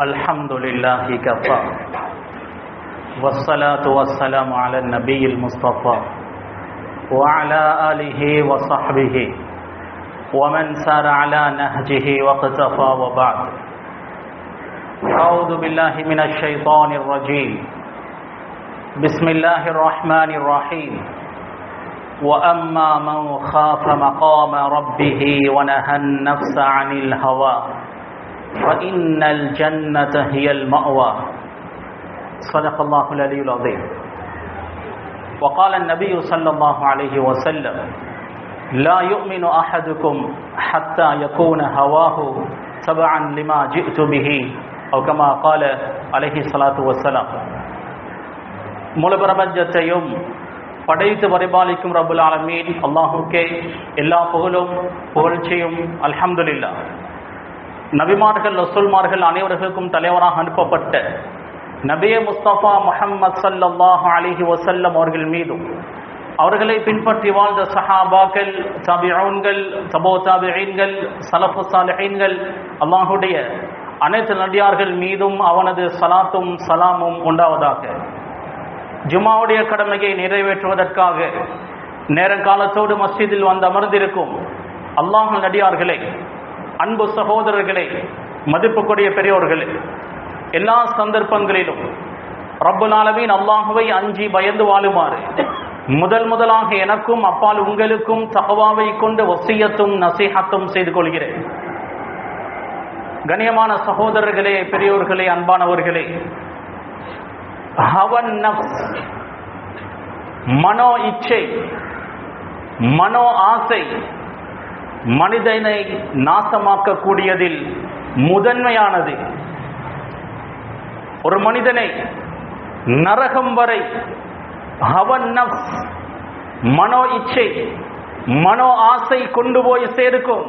الحمد لله كفى والصلاة والسلام على النبي المصطفى وعلى آله وصحبه ومن سار على نهجه واقتفى وبعد. أعوذ بالله من الشيطان الرجيم. بسم الله الرحمن الرحيم. وأما من خاف مقام ربه ونهى النفس عن الهوى فإن الجنة هي المأوى صدق الله العلي العظيم وقال النبي صلى الله عليه وسلم لا يؤمن أحدكم حتى يكون هواه تبعا لما جئت به أو كما قال عليه الصلاة والسلام முழு பிரபஞ்சத்தையும் படைத்து பரிபாலிக்கும் ரபுல் ஆலமீன் அல்லாஹுக்கே எல்லா புகழும் புகழ்ச்சியும் அல்ஹம்துலில்லா நபிமார்கள் ரசூல்மார்கள் அனைவர்களுக்கும் தலைவராக அனுப்பப்பட்ட நபிய முஸ்தபா முஹம்மது சல்லாஹ் அலிஹி வசல்லம் அவர்கள் மீதும் அவர்களை பின்பற்றி வாழ்ந்த சஹாபாக்கள் தபிஊன்கள் தபோ தாபிஈன்கள் சலஃபு சாலிஹீன்கள் அல்லாஹுடைய அனைத்து நடிகார்கள் மீதும் அவனது சலாத்தும் சலாமும் உண்டாவதாக. ஜுமாவுடைய கடமையை நிறைவேற்றுவதற்காக நேரங்காலத்தோடு மஸ்ஜிதில் வந்து அமர்ந்திருக்கும் அல்லாஹ் நடிகார்களை அன்பு சகோதரர்களே மதிப்புக்குரிய பெரியோர்களே எல்லா சந்தர்ப்பங்களிலும் ரப்புல் ஆலமீன் அல்லாஹுவை அஞ்சி பயந்து வாழுமாறு முதல் முதலாக எனக்கும் அப்பால் உங்களுக்கும் தகவாவை கொண்டு ஒசியத்தும் நசீகத்தும் செய்து கொள்கிறேன். கண்ணியமான சகோதரர்களே பெரியோர்களே அன்பானவர்களே ஹவன் நப்ஸ் மனோ இச்சை மனோ ஆசை மனிதனை நாசமாக்கக்கூடியதில் முதன்மையானது ஒரு மனிதனை நரகம் வரை ஹவன் மனோ இச்சை மனோ ஆசை கொண்டு போய் சேர்க்கும்.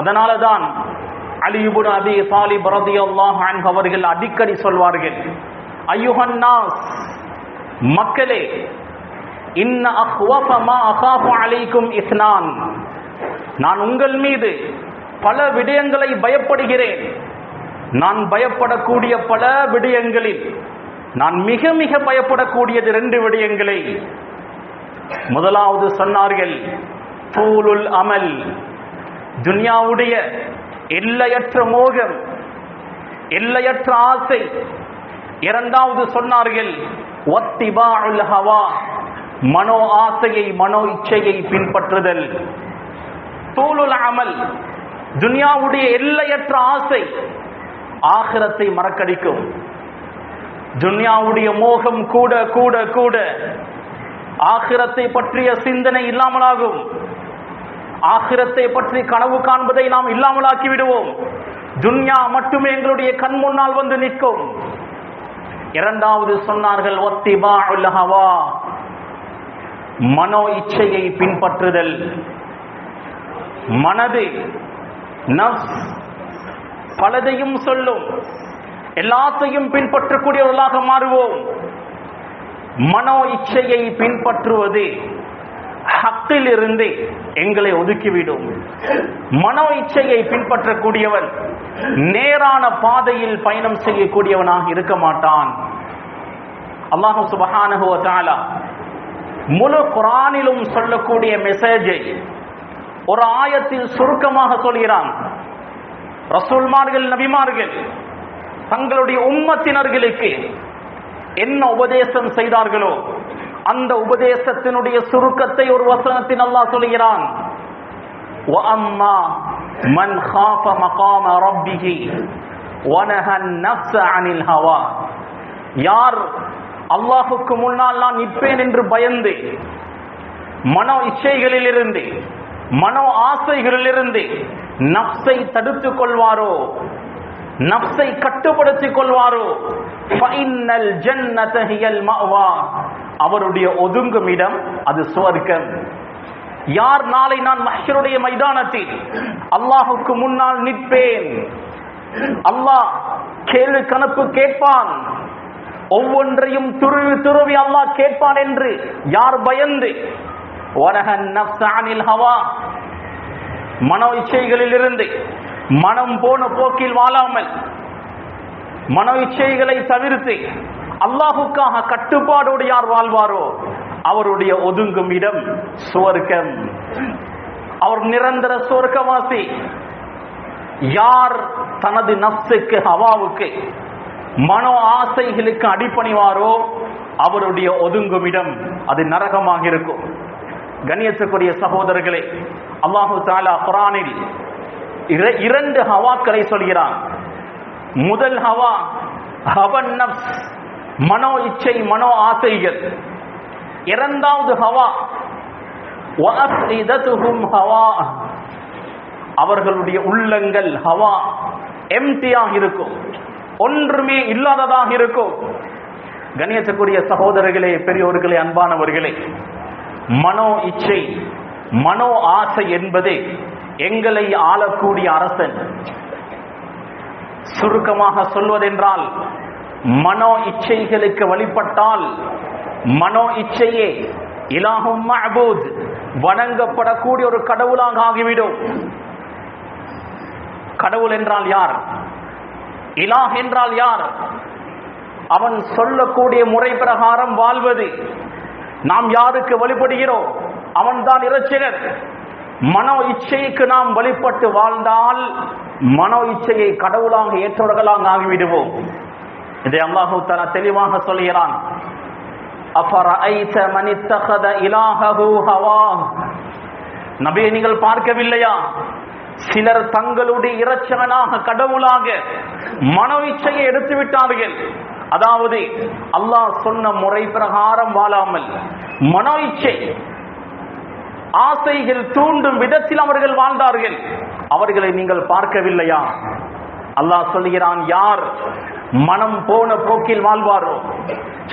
அதனால தான் அலிபுன் அபி சாலிப் ரதியல்லாஹு அவர்கள் அடிக்கடி சொல்வார்கள் ஐயுஹன்னாஸ் மக்களே இன்ன அஹ்வஃப மா அகாஃபு அலைக்கும் இஸ்னான். நான் உங்கள் மீது பல விடயங்களை பயப்படுகிறேன். நான் பயப்படக்கூடிய பல விடயங்களில் நான் மிக மிக பயப்படக்கூடியது ரெண்டு விடயங்களை. முதலாவது சொன்னார்கள் தூலுல் அமல் துன்யாவுடைய எல்லையற்ற மோகம் எல்லையற்ற ஆசை. இரண்டாவது சொன்னார்கள் ஒத்திபாஉல் ஹவா மனோ ஆசையை மனோ இச்சையை பின்பற்றுதல். தூளுல் அமல். துனியாவுடைய எல்லையற்ற ஆசை ஆகிரத்தை மறக்கடிக்கும். துன்யாவுடைய மோகம் கூட கூட கூட ஆகிரத்தை பற்றிய சிந்தனை இல்லாமலாகும். ஆகிரத்தை பற்றி கனவு காண்பதை நாம் இல்லாமலாக்கி விடுவோம். துன்யா மட்டுமே எங்களுடைய கண் முன்னால் வந்து நிற்கும். இரண்டாவது சொன்னார்கள் ஒத்திபா ஹவா. மனோ இச்சையை பின்பற்றுதல். மனது நப்ஸ் பலதையும் சொல்லும். எல்லாத்தையும் பின்பற்றக்கூடியவர்களாக மாறுவோம். மனோ இச்சையை பின்பற்றுவது ஹக்கில் இருந்து எங்களை ஒதுக்கிவிடும். மனோ இச்சையை பின்பற்றக்கூடியவன் நேரான பாதையில் பயணம் செய்யக்கூடியவனாக இருக்க மாட்டான். அல்லாஹு சுபஹானஹு தாலா முழு குரானிலும் சொல்லக்கூடிய மெசேஜை ஒரு ஆயத்தில் சுருக்கமாக சொல்கிறான் ரசூல்மார்கள் நபிமார்கள் தங்களுடைய உம்மத்தினர்களுக்கு என்ன உபதேசம் செய்தார்களோ அந்த உபதேசத்தினுடைய சுருக்கத்தை ஒரு வசனத்தின் அல்லாஹ் சொல்கிறான் وَأَمَّا مَنْ خَافَ مَقَامَ رَبِّهِ وَنَهَى النَّفْسَ عَنِ الْهَوَى யார் அல்லாஹுக்கு முன்னால் நான் நிற்பேன் என்று பயந்து மனோ இச்சைகளிலிருந்து மனோ ஆசைகளிலிருந்து நப்சை தடுத்துக் கொள்வாரோ? நப்சை கட்டுப்படுத்திக் கொள்வாரோ? ஃபைனல் ஜன்னத ஹியல் அவருடைய ஒதுங்கும் இடம் அது சுவர்க்கம். யார் நாளை நான் மஹருடைய மைதானத்தில் அல்லாஹுக்கு முன்னால் நிற்பேன்? அல்லாஹ் கேள்வி கணக்கு கேட்பான். ஒவ்வொன்றையும் துருவி துருவி அல்லாஹ் கேட்பான் என்று யார் பயந்து மனோ இச்சைகளில் இருந்து மனம் போன போக்கில் வாழாமல் மனோ இச்சைகளை தவிர்த்து அல்லாஹுக்காக கட்டுப்பாடோடு யார் வாழ்வாரோ அவருடைய ஒதுங்கும் இடம் சுவர்க்கம். அவர் நிரந்தர சுவர்க்கவாசி. யார் தனது நப்சுக்கு ஹவாவுக்கு மனோ ஆசைகளுக்கு அடிப்பணிவாரோ அவருடைய ஒதுங்கும் இடம் அது நரகமாக இருக்கும். கண்ணியத்துக்குரிய சகோதரர்களே அல்லாஹு தாலா குரானில் இரண்டு ஹவாக்களை சொல்கிறான். முதல் ஹவா ஹவன் நப்ஸ் மனோ இச்சை மனோ ஆசைகள். இரண்டாவது ஹவா ஹவா. அவர்களுடைய உள்ளங்கள் ஹவா எம்டியாக இருக்கும். ஒன்றுமே இல்லாததாக இருக்கும். கணியத்துக்குரிய சகோதரர்களே பெரியோர்களே அன்பானவர்களே மனோ இச்சை மனோ ஆசை என்பது எங்களை ஆளக்கூடிய அரசன். சுருக்கமாக சொல்வதென்றால் மனோ இச்சைகளுக்கு வழிபட்டால் மனோ இச்சையே இலாகும் மஹபூத் வணங்கப்படக்கூடிய ஒரு கடவுளாக ஆகிவிடும். கடவுள் என்றால் யார்? இலாஹ் என்றால் யார்? அவன் சொல்லக்கூடிய முறை பிரகாரம் வாழ்வது நாம் யாருக்கு வழிபடுகிறோம்? அவன்தான் இரட்சகர். மனோ இச்சைக்கு நாம் வழிபட்டு வாழ்ந்தால் மனோ இச்சையை கடவுளாக ஏற்றவர்களாக ஆகிவிடுவோம். இதை அல்லாஹு தஆலா தெளிவாக சொல்கிறான். அஃபரஐத மன் இத்தகத இலாஹஹு ஹவா? நபியை நீங்கள் பார்க்கவில்லையா? சிலர் தங்களுடைய இரட்சகனாக கடவுளாக மனோ இச்சையை எடுத்து விட்டார்கள் அதாவது அல்லாஹ் சொன்ன முறை பிரகாரம் வாழாமல் மனோ இச்சை ஆசைகள் தூண்டும் விதத்தில் அவர்கள் வாழ்ந்தார்கள். அவர்களை நீங்கள் பார்க்கவில்லையா? அல்லாஹ் சொல்கிறான் யார் மனம் போன போக்கில் வாழ்வாரோ?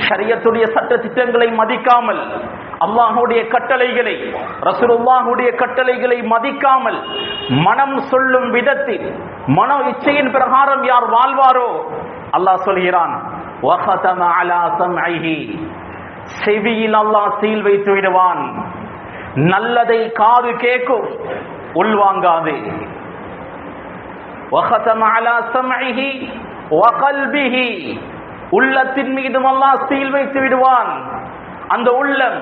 சரியத்துடைய சட்ட திட்டங்களை மதிக்காமல் அல்லாஹுடைய கட்டளைகளை ரசூலுல்லாஹுடைய கட்டளைகளை மதிக்காமல் மனம் சொல்லும் விதத்தில் மன இச்சையின் பிரகாரம் யார் வாழ்வாரோ? அல்லாஹ் சொல்கிறான் செவியில் அல்லா சீல் வைத்து விடுவான். நல்லதை காது கேட்கும். உள்வாங்காது உள்ளத்தின் மீதும் அல்லா சீல் வைத்து விடுவான். அந்த உள்ளம்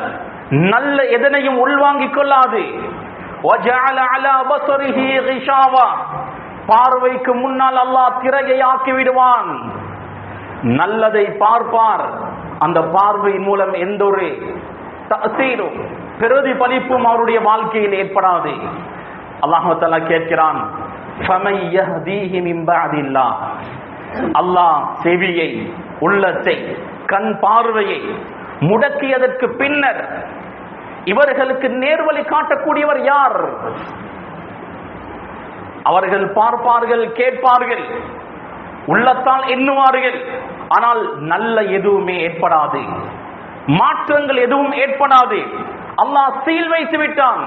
நல்ல எதனையும் உள்வாங்கிக் கொள்ளாது. பார்வைக்கு முன்னால் அல்லாஹ் திரையை ஆக்கி விடுவான். நல்லதை பார்ப்பார். அந்த பார்வை மூலம் எந்த ஒரு தசீரும் பிரதிபலிப்பும் அவருடைய வாழ்க்கையில் ஏற்படாது. அல்லாஹால கேட்கிறான் அல்லாஹ் செவியை உள்ளத்தை கண் பார்வையை முடக்கியதற்கு பின்னர் இவர்களுக்கு நேர்வழி காட்டக்கூடியவர் யார்? அவர்கள் பார்ப்பார்கள் கேட்பார்கள். உள்ளத்தால் எண்ணுவார்கள். ஆனால் நல்ல எதுவுமே ஏற்படாது. மாற்றங்கள் எதுவும் ஏற்படாது. அல்லாஹ் சீல் வைத்து விட்டான்.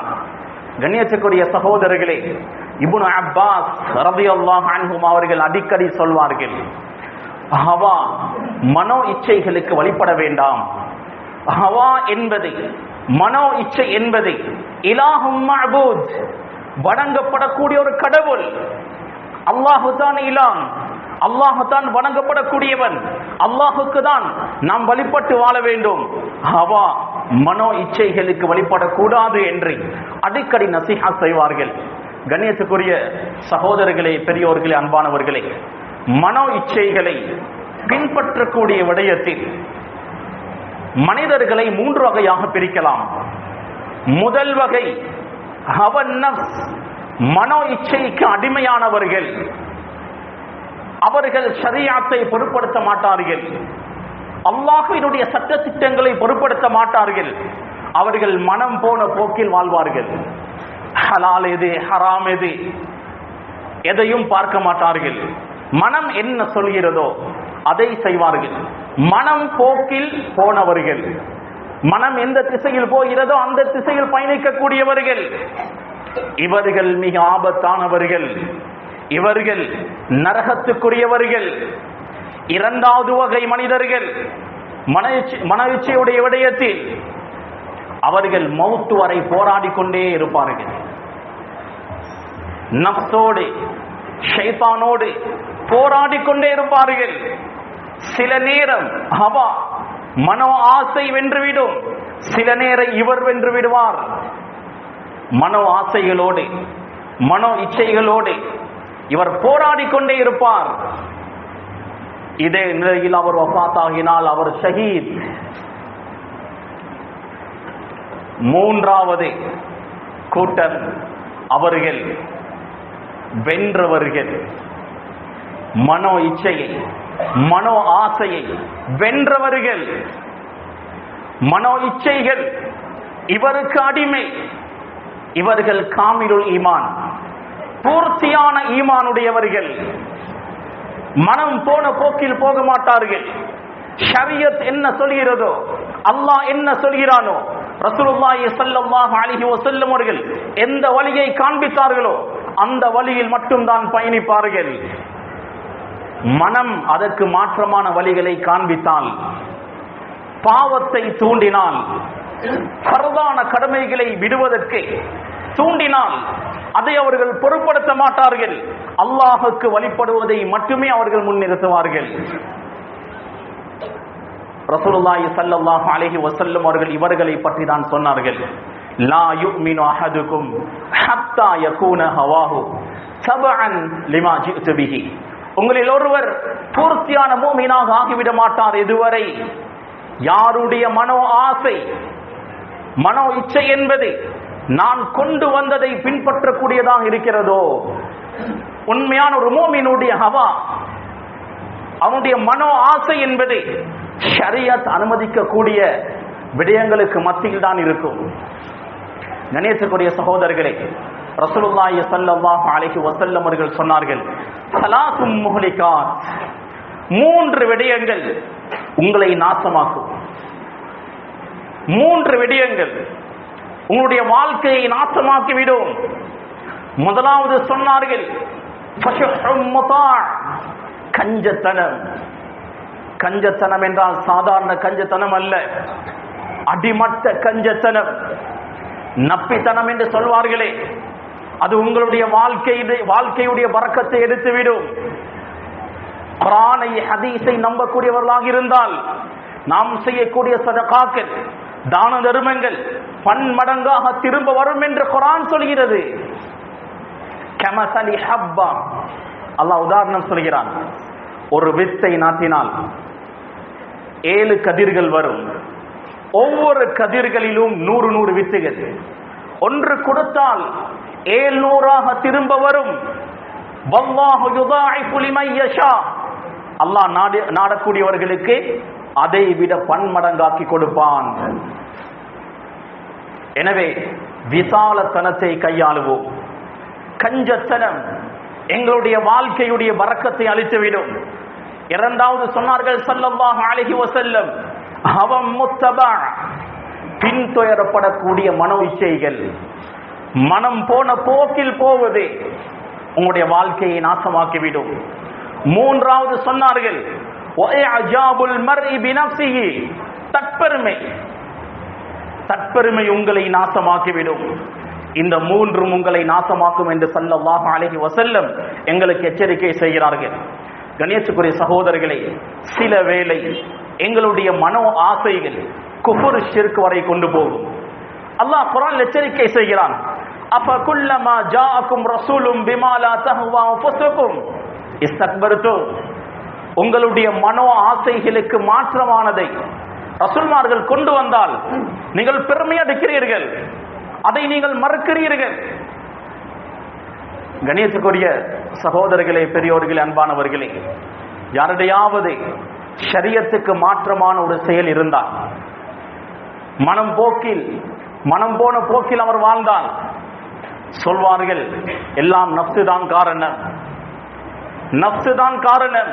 கண்ணியத்துக்குரிய சகோதரர்களே இபுன் அப்பாஸ் ரபி அன்ஹும் அவர்கள் அடிக்கடி சொல்வார்கள் ஹவா மனோ இச்சைகளுக்கு வழிபட வேண்டாம். ஹவா என்பது மனோ இச்சை என்பது இலாஹும் மஹபூத் வணங்கப்படக்கூடிய ஒரு கடவுள் அல்லாஹு தான் இலாம் அல்லாஹுதான் வணங்கப்படக்கூடியவன். அல்லாஹுக்கு தான் நாம் வழிபட்டு வாழ வேண்டும். அவா மனோ இச்சைகளுக்கு வழிபடக்கூடாது என்று அடிக்கடி நசிஹா செய்வார்கள். கணேசக்குரிய சகோதரர்களே பெரியோர்களே அன்பானவர்களே மனோ இச்சைகளை பின்பற்றக்கூடிய விடயத்தில் மனிதர்களை மூன்று வகையாக பிரிக்கலாம். முதல் வகை ஹவன் மனோ இச்சைக்கு அடிமையானவர்கள். அவர்கள் சரியாத்தை பொருட்படுத்த மாட்டார்கள். அல்லாஹினுடைய சட்ட திட்டங்களை பொருட்படுத்த மாட்டார்கள். அவர்கள் மனம் போன போக்கில் வாழ்வார்கள். ஹலால் எது ஹராம் எது எதையும் பார்க்க மாட்டார்கள். மனம் என்ன சொல்கிறதோ அதை செய்வார்கள். மனம் போக்கில் போனவர்கள். மனம் எந்த திசையில் போகிறதோ அந்த திசையில் பயணிக்கக்கூடியவர்கள். இவர்கள் மிக ஆபத்தானவர்கள். இவர்கள் நரகத்துக்குரியவர்கள். இரண்டாவது வகை மனிதர்கள். மன இச்சையுடைய விடயத்தில் அவர்கள் மௌத்து வரை போராடி கொண்டே இருப்பார்கள். நப்சோடு ஷைத்தானோடு போராடி கொண்டே இருப்பார்கள். சில நேரம் ஹவா மனோ ஆசை வென்றுவிடும். சில நேரம் இவர் வென்று விடுவார் மனோ ஆசைகளோடு மனோ இச்சைகளோடு இவர் போராடி கொண்டே இருப்பார். இதே நிலையில் அவர் வஃபாத்தாகினால் அவர் ஷஹீத். மூன்றாவது கூட்டம் அவர்கள் வென்றவர்கள். மனோ இச்சையை மனோ ஆசையை வென்றவர்கள். மனோ இச்சைகள் இவருக்கு அடிமை. இவர்கள் காமிருள் ஈமான். பூர்த்தியான ஈமானுடையவர்கள். மனம் போன போக்கில் போக மாட்டார்கள். ஷரியத் என்ன சொல்கிறதோ அல்லாஹ் என்ன சொல்கிறானோ ரசூலுல்லாஹி ஸல்லல்லாஹு அலைஹி வஸல்லம் அவர்கள் எந்த வழியை காண்பித்தார்களோ அந்த வழியில் மட்டும்தான் பயணிப்பார்கள். மனம் அதற்கு மாற்றமான வழிகளை காண்பித்தால் பாவத்தை தூண்டினால் பரதான கடமைகளை விடுவதற்கு தூண்டினால் அதை அவர்கள் பொருட்படுத்த மாட்டார்கள். அல்லாஹுக்கு வழிபடுவதை மட்டுமே அவர்கள் முன்னிறுத்துவார்கள் ரசூலுல்லாஹி ஸல்லல்லாஹு அலைஹி வஸல்லம் அவர்கள் இவர்களை பற்றி தான் சொன்னார்கள். லா யுமினு அஹதுக்கும் ஹத்தா யகூன ஹவாஹு சபஅன் லிமா ஜிஅது பிஹி. உங்களில் ஒருவர் பூர்த்தியான மூமினாக ஆகிவிட மாட்டார் இதுவரை. யாருடைய மனோ ஆசை மனோ இச்சை என்பது நான் கொண்டு வந்ததை பின்பற்றக்கூடியதாக இருக்கிறதோ? உண்மையான ஒரு மோமினுடைய ஹவா அவனுடைய மனோ ஆசை என்பது ஷரியத் அனுமதிக்கக்கூடிய விடயங்களுக்கு மத்தியில் தான் இருக்கும். கணேசக்கூடிய சகோதரர்களே ரசூலுல்லாஹி ஸல்லல்லாஹு அலைஹி வஸல்லம் அவர்கள் சொன்னார்கள் சலாசும் முஹ்லிகாத். மூன்று விடயங்கள் உங்களை நாசமாக்கும். மூன்று விடயங்கள் உங்களுடைய வாழ்க்கையை நாசமாக்கிவிடும். முதலாவது சொன்னார்கள் கஞ்சத்தனம். கஞ்சத்தனம் என்றால் சாதாரண கஞ்சத்தனம் அல்ல. அடிமட்ட கஞ்சத்தனம். நப்பித்தனம் என்று சொல்வார்களே அது உங்களுடைய வாழ்க்கையுடைய வாழ்க்கையுடைய வரக்கத்தை எடுத்துவிடும். குரானை ஹதீஸை நம்பக்கூடியவர்களாக இருந்தால் நாம் செய்யக்கூடிய சதகாக்கள் தான தருமங்கள் பன்மடங்காக திரும்ப வரும் என்று குரான் சொல்கிறது. கமசலி ஹப்பா. அல்லாஹ் உதாரணம் சொல்கிறான். ஒரு வித்தை நாட்டினால் ஏழு கதிர்கள் வரும். ஒவ்வொரு கதிர்களிலும் நூறு நூறு வித்துகள். ஒன்று கொடுத்தால் ஏழ்நூறாக திரும்ப வரும். அல்லாஹ் நாடக்கூடியவர்களுக்கு அதை விட பன்மடங்காக்கி கொடுப்பான். எனவே விசாலத்தனத்தை கையாளுவோம். கஞ்சத்தனம் எங்களுடைய வாழ்க்கையுடைய வரக்கத்தை அழித்துவிடும். இரண்டாவது சொன்னார்கள் ஸல்லல்லாஹு அழகி வசல்லம் அவம் முத்தபா. பின்துயரப்படக்கூடிய மன இச்சைகள். மனம் போன போக்கில் போவது உங்களுடைய வாழ்க்கையை நாசமாக்கிவிடும். மூன்றாவது சொன்னார்கள் தற்பெருமை. தற்பெருமை உங்களை நாசமாக்கிவிடும். இந்த மூன்றும் உங்களை நாசமாக்கும் என்று ஸல்லல்லாஹு அழகி வசல்லம் எங்களுக்கு எச்சரிக்கை செய்கிறார்கள். கணேசுக்குரிய சகோதரர்களே சில வேளை எங்களுடைய மனோ ஆசைகள் குஃபுர் ஷிர்க் வரை கொண்டு போகும். அல்லாஹ் குரான் எச்சரிக்கை செய்கிறான். அப்ப குல்லமா ஜாக்கும் ரசூலும் பிமாலா தஹ்வா அன்ஃபுசுக்கும் இஸ்தக்பர்தும் உங்களுடைய மனோ ஆசைகளுக்கு மாற்றமானதை ரசுல்மார்கள் கொண்டு வந்தால் நீங்கள் பெருமை அடைக்கிறீர்கள். அதை நீங்கள் மறுக்கிறீர்கள். கணேசக்குரிய சகோதரர்களே பெரியோர்களே அன்பானவர்களே யாருடையாவது சரியத்துக்கு மாற்றமான ஒரு செயல் இருந்தால் மனம் போக்கில் மனம் போன போக்கில் அவர் வாழ்ந்தால் சொல்வார்கள் எல்லாம் நப்சு தான் காரணம். நப்சு தான் காரணம்.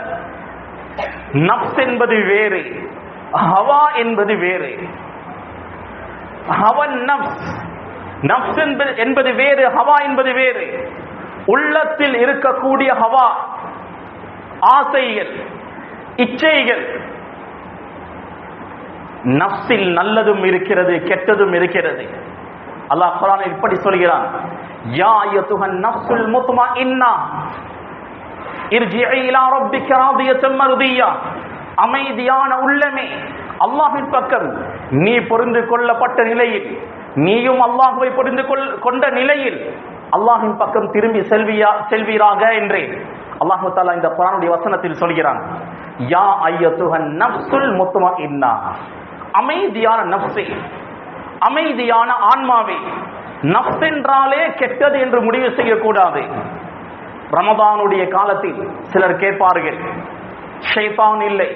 நப்ஸ் என்பது வேறு ஹவா என்பது வேறு. ஹவன் நப்ஸ். நப்ஸ் என்பது என்பது வேறு ஹவா என்பது வேறு. உள்ளத்தில் இருக்கக்கூடிய ஹவா ஆசைகள் இச்சைகள். நப்சில் நல்லதும் இருக்கிறது கெட்டதும் இருக்கிறது. அல்லாஹ் குரான் இப்படி சொல்கிறான் யா யதுஹன் நப்சுல் முத்மா இன்னா அமைதியான உள்ளமே அல்லாஹின் பக்கம். நீ புரிந்து கொள்ளப்பட்ட நிலையில் நீயும் அல்லாஹுவை புரிந்து கொள் கொண்ட நிலையில் அல்லாஹின் பக்கம் திரும்பி செல்வியா செல்வீராக என்றே அல்லாஹு தாலா இந்த குரானுடைய வசனத்தில் சொல்கிறான் யா ஐயத்துஹன் நஃப்சுல் இன்னா அமைதியான நப்சே அமைதியான ஆன்மாவே நஃப்ஸ் என்றாலே கெட்டது என்று முடிவு செய்யக்கூடாது. ரமதானுடைய காலத்தில் சிலர் கேட்பார்கள் ஷைத்தான் இல்லை.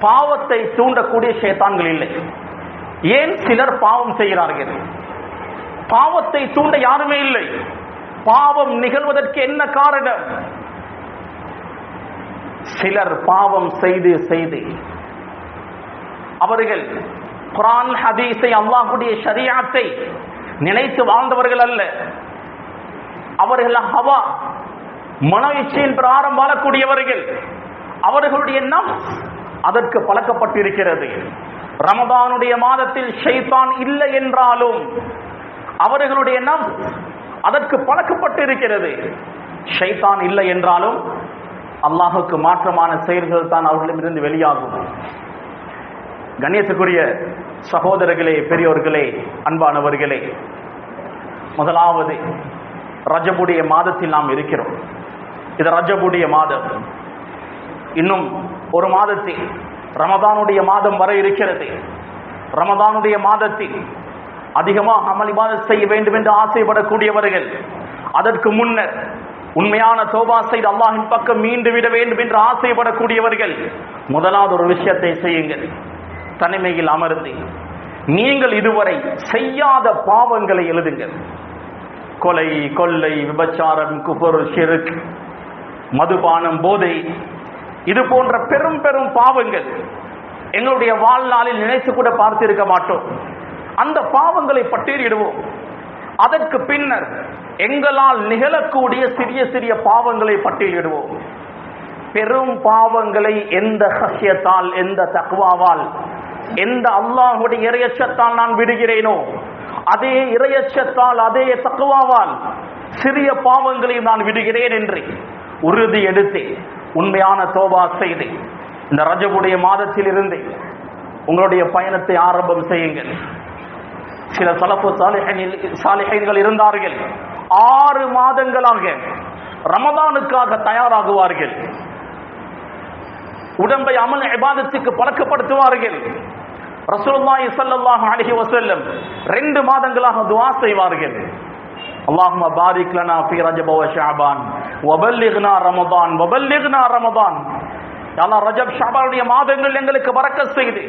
பாவத்தை தூண்டக்கூடிய ஷைத்தான்கள் இல்லை. ஏன் சிலர் பாவம் செய்கிறார்கள்? பாவத்தை தூண்ட யாருமே இல்லை. பாவம் நிகழ்வதற்கு என்ன காரணம்? சிலர் பாவம் செய்து செய்து அவர்கள் குரான் ஹதீஸை அல்லாஹுடைய சரியாத்தை நினைத்து வாழ்ந்தவர்கள் அல்ல. அவர்கள் ஹவா மன இச்சையின் பிரகாரம் வாழக்கூடியவர்கள் அவர்களுடைய எண்ணம் அதற்கு பழக்கப்பட்டிருக்கிறது. ரமதானுடைய மாதத்தில் ஷைத்தான் இல்லை என்றாலும் அவர்களுடைய எண்ணம் அதற்கு பழக்கப்பட்டிருக்கிறது. ஷைத்தான் இல்லை என்றாலும் அல்லாஹுக்கு மாற்றமான செயல்கள் தான் அவர்களிடமிருந்து வெளியாகும். கணேசக்குரிய சகோதரர்களே பெரியோர்களே அன்பானவர்களே முதலாவது ரஜபுடைய மாதத்தில் நாம் இருக்கிறோம். இது ரஜபுடைய மாதம். இன்னும் ஒரு மாதத்தில் ரமதானுடைய மாதம் வர இருக்கிறது. ரமதானுடைய மாதத்தில் அதிகமாக அமளிபாத செய்ய வேண்டும் என்று ஆசைப்படக்கூடியவர்கள் அதற்கு முன்னர் உண்மையான தோபா செய்து அல்லாஹின் பக்கம் மீண்டு விட வேண்டும் என்று ஆசைப்படக்கூடியவர்கள் முதலாவது ஒரு விஷயத்தை செய்யுங்கள். தனிமையில் அமர்ந்து நீங்கள் இதுவரை செய்யாத பாவங்களை எழுதுங்கள். கொலை கொள்ளை விபச்சாரம் குபர் ஷிருக் மதுபானம் போதை இது போன்ற பெரும் பெரும் பாவங்கள் எங்களுடைய வாழ்நாளில் நினைத்து கூட பார்த்திருக்க மாட்டோம். அந்த பாவங்களை பட்டியலிடுவோம். அதற்கு பின்னர் எங்களால் நிகழக்கூடிய சிறிய சிறிய பாவங்களை பட்டியலிடுவோம். பெரும் பாவங்களை எந்த ஹசியத்தால் எந்த தக்வாவால் எந்த அல்லாஹுடைய இறையச்சத்தால் நான் விடுகிறேனோ அதே இறையச்சத்தால் அதே தக்குவாவால் சிறிய பாவங்களையும் நான் விடுகிறேன் என்று உறுதி எடுத்து உண்மையான தோபா செய்து இந்த ரஜபுடைய மாதத்தில் இருந்து உங்களுடைய பயணத்தை ஆரம்பம் செய்யுங்கள். சில சலப்பு சாலைகள் இருந்தார்கள். ஆறு மாதங்களாக ரமதானுக்காக தயாராகுவார்கள். உடம்பை அமல் இபாதத்துக்கு பழக்கப்படுத்துவார்கள். ரசூலுல்லாஹி ஸல்லல்லாஹு அலைஹி வஸல்லம் ரெண்டு மாதங்களாக துஆ செய்வார்கள். அல்லாஹும்ம பாரிக் லனா ஃபீ ரஜப வ ஷஅபான் வபல்லிக்னா ரமதான் வபல்லிக்னா ரமதான். எல்லாம் ரஜப் ஷாபானுடைய மாதங்கள் எங்களுக்கு வரக்க செய்து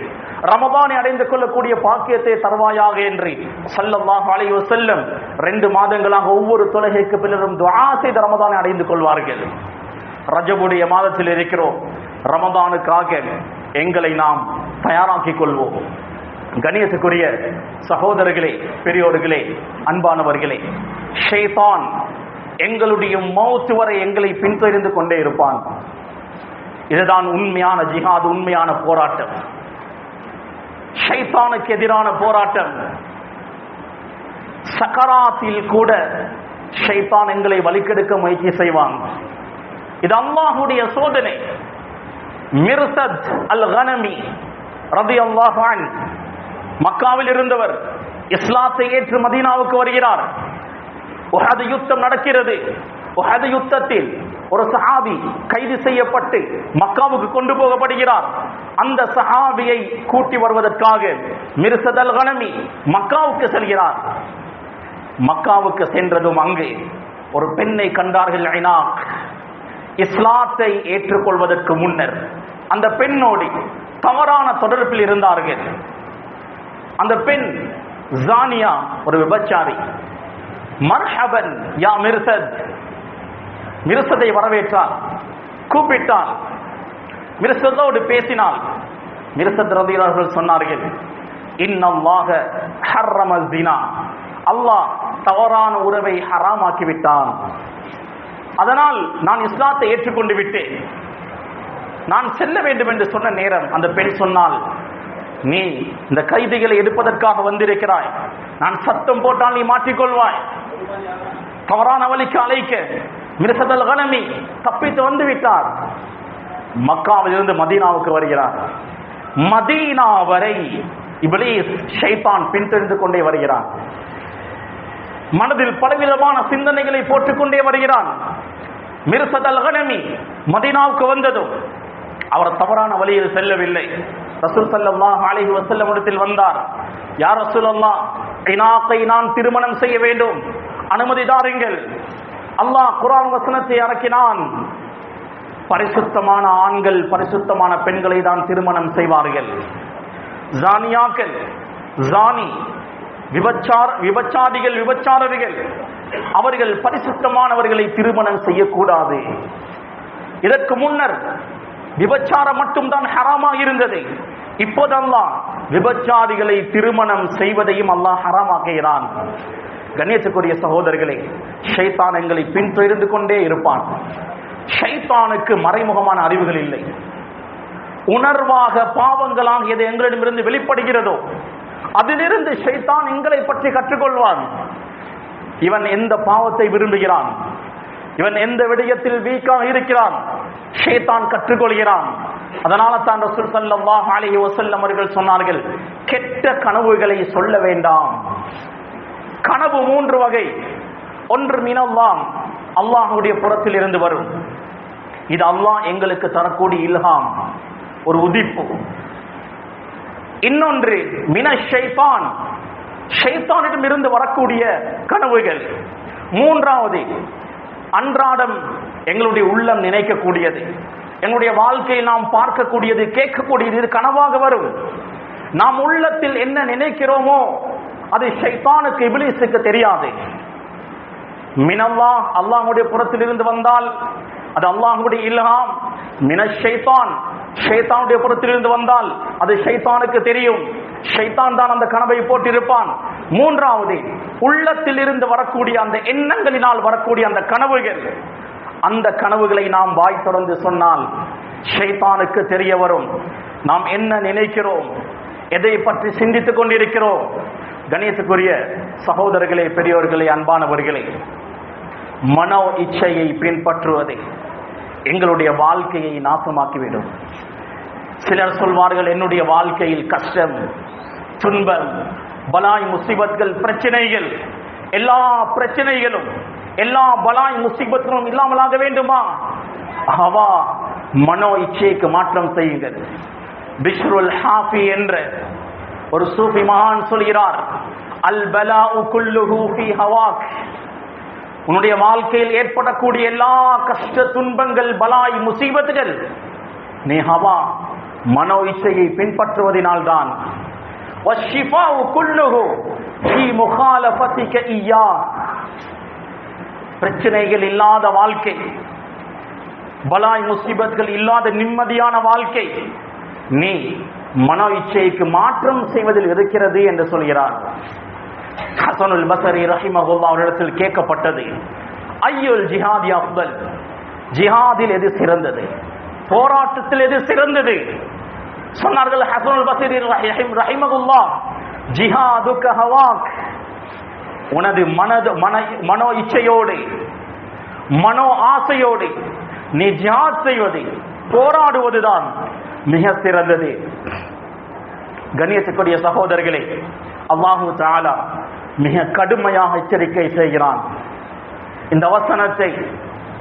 ரமபானை அடைந்து கொள்ளக்கூடிய பாக்கியத்தை தருவாயாக என்று சல்லல்லாஹ் அலைவ செல்லும் ரெண்டு மாதங்களாக ஒவ்வொரு தொலகைக்கு பின்னரும் துவா செய்து ரமதானை அடைந்து கொள்வார்கள். ரஜபுடைய மாதத்தில் இருக்கிறோம். ரமதானுக்காக எங்களை நாம் தயாராக்கிக் கொள்வோம். கணியத்துக்குரிய சகோதரர்களே பெரியோர்களே அன்பானவர்களே ஷேதான் எங்களுடைய மௌத்து வரை எங்களை பின்தொடர்ந்து கொண்டே இருப்பான். இதுதான் உண்மையான ஜிஹாத் உண்மையான போராட்டம். ஷைத்தானுக்கு எதிரான போராட்டம். சக்கராத்தில் கூட ஷைத்தான் எங்களை வலிக்கெடுக்க முயற்சி செய்வான். இது அல்லாஹுடைய சோதனை. மிர்சத் அல் கனமி ரதி அல்லாஹான் மக்காவில் இருந்தவர் இஸ்லாத்தை ஏற்று மதீனாவுக்கு வருகிறார். உஹது யுத்தம் நடக்கிறது. உஹது யுத்தத்தில் ஒரு சஹாபி கைது செய்யப்பட்டு மக்காவுக்கு கொண்டு போகப்படுகிறார். அந்த சஹாபியை கூட்டி வருவதற்காக மிர்சதல் கனமி மக்காவுக்கு செல்கிறார். மக்காவுக்கு சென்றதும் அங்கு ஒரு பெண்ணை கண்டார்கள் ஐனாக் இஸ்லாத்தை ஏற்றுக்கொள்வதற்கு முன்னர் அந்த பெண்ணோடு தவறான தொடர்பில் இருந்தார்கள். அந்த பெண் ஜானியா ஒரு விபச்சாரி. மர்ஹபன் யா மிர்சத். மிர்சதை வரவேற்றார். கூப்பிட்டார். மிர்சதோடு பேசினாள் மிர்சத் ரதியர்கள் சொன்னார்கள் இன்னல்லாக ஹர்ரம தினா அல்லாஹ் தவறான உறவை ஹராமாக்கி விட்டான் அதனால் நான் இஸ்லாத்தை ஏற்றுக்கொண்டு விட்டேன். நான் செல்ல வேண்டும் என்று சொன்ன நேரம் அந்த பெண் சொன்னால் நீ இந்த கைதிகளை எடுப்பதற்காக வந்திருக்கிறாய். நான் சத்தம் போட்டால் நீ மாற்றிக்கொள்வாய் தவறான வழிக்கு அழைக்க மிர்சதல் கனமி தப்பித்து வந்து விட்டார் மக்காவிலிருந்து மதீனாவுக்கு வருகிறார். மதீனா வரை இப்லீஸ் ஷைத்தான் பின்தொடர்ந்து கொண்டே வருகிறான் மனதில் பலவிதமான சிந்தனைகளை போட்டுக்கொண்டே வருகிறான். மிர்சதல் கனமி மதீனாவுக்கு வந்ததும் அவர் தவறான வழியில் செல்லவில்லை. ரசூல் ஸல்லல்லாஹு அலிஹி வசல்லம் இடத்தில் வந்தார். யார் ரசூலல்லாஹ் இனாக்கை நான் திருமணம் செய்ய வேண்டும். அனுமதி தாருங்கள். அல்லாஹ் குரான் வசனத்தை இறக்கினான். பரிசுத்தமான ஆண்கள் பரிசுத்தமான பெண்களை தான் திருமணம் செய்வார்கள். ஜானியாக்கள் ஜானி விபச்சார விபச்சாரிகள் விபச்சாரர்கள் அவர்கள் பரிசுத்தமானவர்களை திருமணம் செய்யக்கூடாது. இதற்கு முன்னர் விபச்சாரம் மட்டும்தான் ஹராமாக இருந்தது. இப்போதெல்லாம் விபச்சாரிகளை திருமணம் செய்வதையும் அல்லாஹ் ஹராமாக்குகிறான். கணேசக்கூடிய சகோதரர்களே ஷைத்தான் எங்களை பின்தொடர்ந்து கொண்டே இருப்பான். ஷைத்தானுக்கு மறைமுகமான அறிவுகள் இல்லை. உணர்வாக பாவங்களாக எது எங்களிடமிருந்து வெளிப்படுகிறதோ அதிலிருந்து ஷைத்தான் எங்களை பற்றி கற்றுக்கொள்வான். இவன் எந்த பாவத்தை விரும்புகிறான்? இவன் எந்த விடயத்தில் வீக்காக இருக்கிறான்? ஷேத்தான் கற்றுக்கொள்கிறான். அதனால தான் ரசூல் ஸல்லல்லாஹு அலைஹி வஸல்லம் அவர்கள் சொன்னார்கள் கெட்ட கனவுகளை சொல்ல வேண்டாம். கனவு மூன்று வகை. ஒன்று மினல்லாம் அல்லாஹுடைய புறத்தில் இருந்து வரும். இது அல்லாஹ் எங்களுக்கு தரக்கூடிய இல்ஹாம் ஒரு உதிப்பு. இன்னொன்று மின ஷைத்தான் ஷைத்தானிடம் இருந்து வரக்கூடிய கனவுகள். மூன்றாவது அன்றாடம் எங்களுடைய உள்ளம் நினைக்கக்கூடியது. எங்களுடைய வாழ்க்கையில் நாம் பார்க்கக்கூடியது கேட்கக்கூடியது இது கனவாக வரும். நாம் உள்ளத்தில் என்ன நினைக்கிறோமோ அது ஷைத்தானுக்கு இபிலிசுக்கு தெரியாது. மினல்லா அல்லாஹுடைய புறத்தில் இருந்து வந்தால் அது அல்லாஹுடைய இல்ஹாம். மின ஷைத்தான் ஷைத்தானுடைய புறத்திலிருந்து வந்தால் அது ஷைத்தானுக்கு தெரியும். ஷைத்தான் தான் அந்த கனவை போட்டிருப்பான். மூன்றாவது உள்ளத்தில் இருந்து வரக்கூடிய அந்த எண்ணங்களினால் வரக்கூடிய அந்த கனவுகள். அந்த கனவுகளை நாம் வாய் தொடர்ந்து சொன்னால் ஷைத்தானுக்கு தெரிய வரும். நாம் என்ன நினைக்கிறோம்? எதை பற்றி சிந்தித்துக் கொண்டிருக்கிறோம்? கணேசத்துக்குரிய சகோதரர்களே பெரியோர்களே அன்பானவர்களே மனோ இச்சையை பின்பற்றுவதை எங்களுடைய வாழ்க்கையை நாசமாக்கிவிடும். சிலர் சொல்வார்கள் என்னுடைய வாழ்க்கையில் கஷ்டம் துன்பம் பலாய் முசிபத்கள் பிரச்சனைகள் எல்லா பிரச்சனைகளும் எல்லா பலாய் முசிபத்துகளும் இல்லாமலாக வேண்டுமா? அவா மனோ இச்சைக்கு மாற்றம் செய்யுங்கள். பிஷ்ருல் ஹாஃபி என்ற ஒரு சூஃபி மகான் சொல்கிறார் அல் பலா உக்குல்லுஹூஃபி ஹவாக். உன்னுடைய வாழ்க்கையில் ஏற்படக்கூடிய எல்லா கஷ்ட துன்பங்கள் பலாய் முசீபத்துகள் நீ ஹவா மனோ இச்சையை பின்பற்றுவதனால் தான் பிரச்சனைகள் இல்லாத வாழ்க்கை பலாய் முசீபத்துகள் இல்லாத நிம்மதியான வாழ்க்கை நீ மனோ இச்சைக்கு மாற்றம் செய்வதில் இருக்கிறது என்று சொல்கிறார். ஹசனுல் பசரி ரஹிமகுல்லா அவரிடத்தில் கேட்கப்பட்டது ஐயுல் ஜிஹாதி அப்தல் ஜிஹாதில் எது சிறந்தது? போராட்டத்தில் எது சிறந்தது? சொன்னார்கள் ஹசனுல் பசரி ரஹிம் ரஹிமகுல்லா ஜிஹாது கஹவாக் உனது மனது மன மனோ இச்சையோடு மனோ ஆசையோடு நீ ஜிஹாத் செய்வது போராடுவதுதான். மிக சிறந்தது. கண்ணியத்துக்குரிய சகோதரர்களே அல்லாஹு தாலா மிக கடுமையாக எச்சரிக்கை செய்கிறான். இந்த வசனத்தை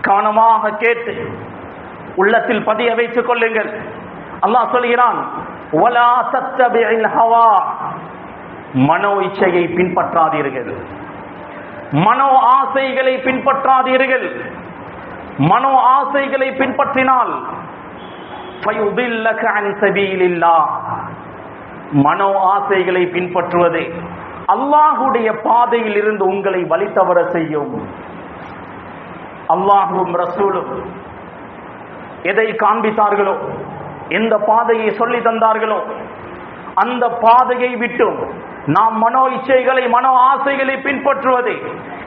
கவனமாக கேட்டு உள்ளத்தில் பதிய வைத்துக் கொள்ளுங்கள். அல்லாஹ் சொல்கிறான் "வலா மனோ இச்சையை பின்பற்றாதீர்கள். மனோ ஆசைகளை பின்பற்றாதீர்கள். மனோ ஆசைகளை பின்பற்றினால் மனோ ஆசைகளை பின்பற்றுவது. அல்லாஹுடைய பாதையில் இருந்து உங்களை வழி தவற செய்யும். அல்லாஹும் ரசூலும் எதை காண்பித்தார்களோ எந்த பாதையை சொல்லி தந்தார்களோ அந்த பாதையை விட்டும் நாம் மனோ இச்சைகளை மனோ ஆசைகளை பின்பற்றுவது.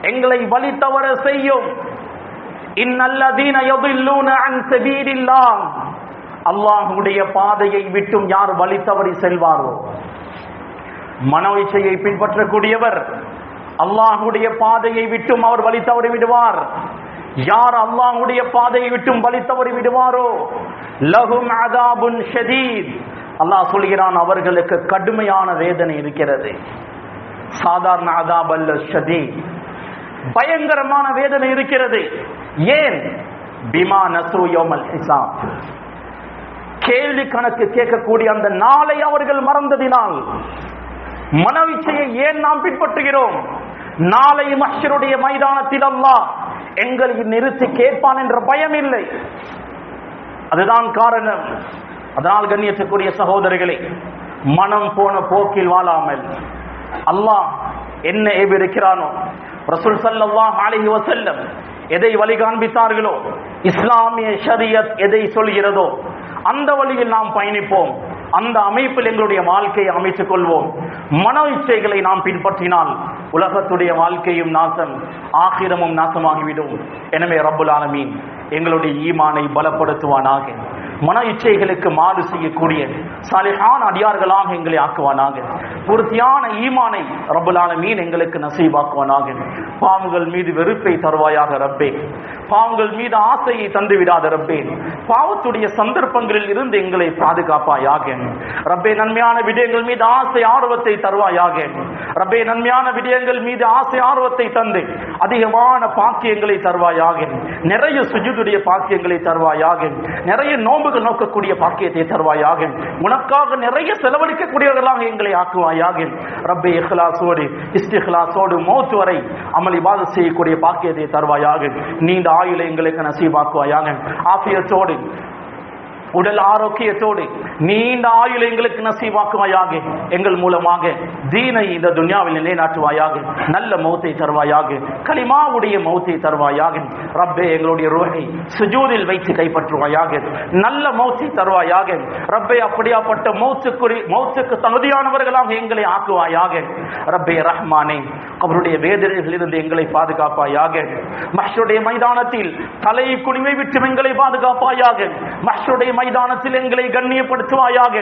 எங்களை வழி தவற செய்யும். இந்நல்லதீன யதில்லூன அன் சபீலில்லாஹ் அல்லாஹுடைய பாதையை விட்டும் யார் வழி தவறி செல்வாரோ? மனோ இச்சையை பின்பற்றக்கூடியவர் அல்லாஹுடைய பாதையை விட்டும் அவர் வழி தவறி விடுவார். யார் அல்லாஹுடைய பாதையை விட்டும் வழி தவறி விடுவாரோ? லகும் அதாபுன் ஷதீத். அல்லாஹ் சொல்கிறான் அவர்களுக்கு கடுமையான வேதனை இருக்கிறது. சாதாரண அதாப் அல்ல ஷதீத். பயங்கரமான வேதனை இருக்கிறது. ஏன்? பிமா நசு யோமல் ஹிசாப். கேள்வி கணக்கு கேட்கக்கூடிய அந்த நாளை அவர்கள் மறந்ததினால் மனவிச்சையை ஏன் நாம் பின்பற்றுகிறோம்? நாளை மஷருடைய மைதானத்தில் அல்லா எங்களை நிறுத்தி கேட்பான் என்ற பயம் இல்லை. அதுதான் காரணம். அதனால் கண்ணியத்துக்குரிய சகோதரிகளை மனம் போன போக்கில் வாழாமல் அல்லாஹ் என்ன ஏவிருக்கிறானோ ரசூல் ஸல்லல்லாஹு அலைஹி வசல்லம் எதை வழி காண்பித்தார்களோ இஸ்லாமிய ஷரியத் எதை சொல்கிறதோ அந்த வழியில் நாம் பயணிப்போம். அந்த அமைப்பில் எங்களுடைய வாழ்க்கையை அமைத்துக் கொள்வோம். மன இச்சைகளை நாம் பின்பற்றினால் உலகத்துடைய வாழ்க்கையும் நாசம் ஆகிரமும் நாசமாகிவிடும். எனவே ரப்புல் ஆலமீன் எங்களுடைய ஈமானை பலப்படுத்துவானாக. மன இச்சைகளுக்கு மாறு செய்யக்கூடிய சாலிஹான அடியார்களாக எங்களை ஆக்குவானாக. பூர்த்தியான ஈமானை ரபுலான மீன் எங்களுக்கு நசீபாக்குவானாக. பாவங்கள் மீது வெறுப்பை தருவாயாக ரப்பே. பாவங்கள் மீது ஆசையை தந்து விடாத ரப்பே. பாவத்துடைய சந்தர்ப்பங்களில் இருந்து எங்களை பாதுகாப்பாயாக. ரப்பே நன்மையான விடயங்கள் மீது ஆசை ஆர்வத்தை தருவாயாக. ரப்பே நன்மையான விடயங்கள் மீது ஆசை ஆர்வத்தை தந்து அதிகமான பாக்கியங்களை தருவாயாக. நிறைய சுஜுதுடைய பாக்கியங்களை தருவாயாக. நிறைய நோம்பு நோன்புகள் நோக்கக்கூடிய பாக்கியத்தை தருவாயாக. உனக்காக நிறைய செலவழிக்கக்கூடியவர்களாக எங்களை ஆக்குவாயாக. ரப்பே இஹ்லாசோடு இஸ்திஹ்லாசோடு மௌத் வரை அமல் இபாதத் செய்யக்கூடிய பாக்கியத்தை தருவாயாக. நீண்ட ஆயுளை எங்களுக்கு நசீபாக்குவாயாக. ஆபியத்தோடு உடல் ஆரோக்கியத்தோடு நீண்ட ஆயுள் எங்களுக்கு நசீவாக்குவாயாக எங்கள் மூலமாக. தீனை இந்த துன்யாவில் நிலைநாட்டுவாயாக நல்ல மௌத்தை தருவாயாக களிமாவுடைய மௌத்தை தருவாயாக. ரப்பே எங்களுடைய ரோகை சுஜூரில் வைத்து கைப்பற்றுவாயாக. நல்ல மௌத்தை தருவாயாக. ரப்பே அப்படியாப்பட்ட மௌத்துக்குரி மௌத்துக்கு தகுதியானவர்களாக எங்களை ஆக்குவாயாக. ரப்பே ரஹ்மானே அவருடைய வேதனைகளிலிருந்து எங்களை பாதுகாப்பாயாக. மஷருடைய மைதானத்தில் தலை குனிவை விட்டு எங்களை பாதுகாப்பாயாக. மஷருடைய மைதானத்தில் எங்களை கண்ணியப்படுத்துவாயாக.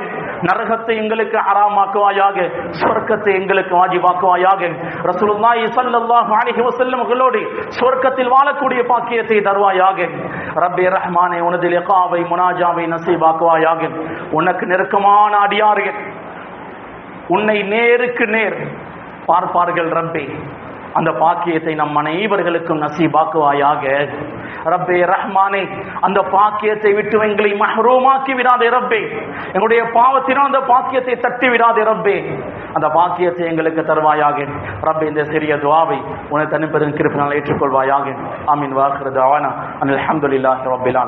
நரகத்தை எங்களுக்கு அறாமாக்குவாயாக சொர்க்கத்தை எங்களுக்கு வாஜிபாக்குவாயாக. ரசூலுல்லாஹி ஸல்லல்லாஹு அலைஹி வஸல்லம் அவர்களோடு சொர்க்கத்தில் வாழக்கூடிய பாக்கியத்தை தருவாயாக. ரப்பே ரஹ்மானே உனது லிகாவை முனாஜாவை நசீபாக்குவாயாக. உனக்கு நெருக்கமான அடியார்கள். உன்னை நேருக்கு நேர் பார்ப்பார்கள் ரப்பே. அந்த பாக்கியத்தை நம் அனைவர்களுக்கும் நசீபாக்குவாயாக. ரப்பே ரஹ்மானே அந்த பாக்கியத்தை விட்டு எங்களை மஹ்ரூமாக்கி விடாதே ரப்பே. எங்களுடைய பாவத்தினால் அந்த பாக்கியத்தை தட்டி விடாதே ரப்பே. அந்த பாக்கியத்தை எங்களுக்கு தருவாயாக. ரப்பே இந்த சிறிய துவாவை உனக்கு தனிப்பதன் கிருப்பினால் ஏற்றுக்கொள்வாயாக. அமீன் வாக்குறது அவனா அனில் அஹமதுல்லாஹி ரப்பில்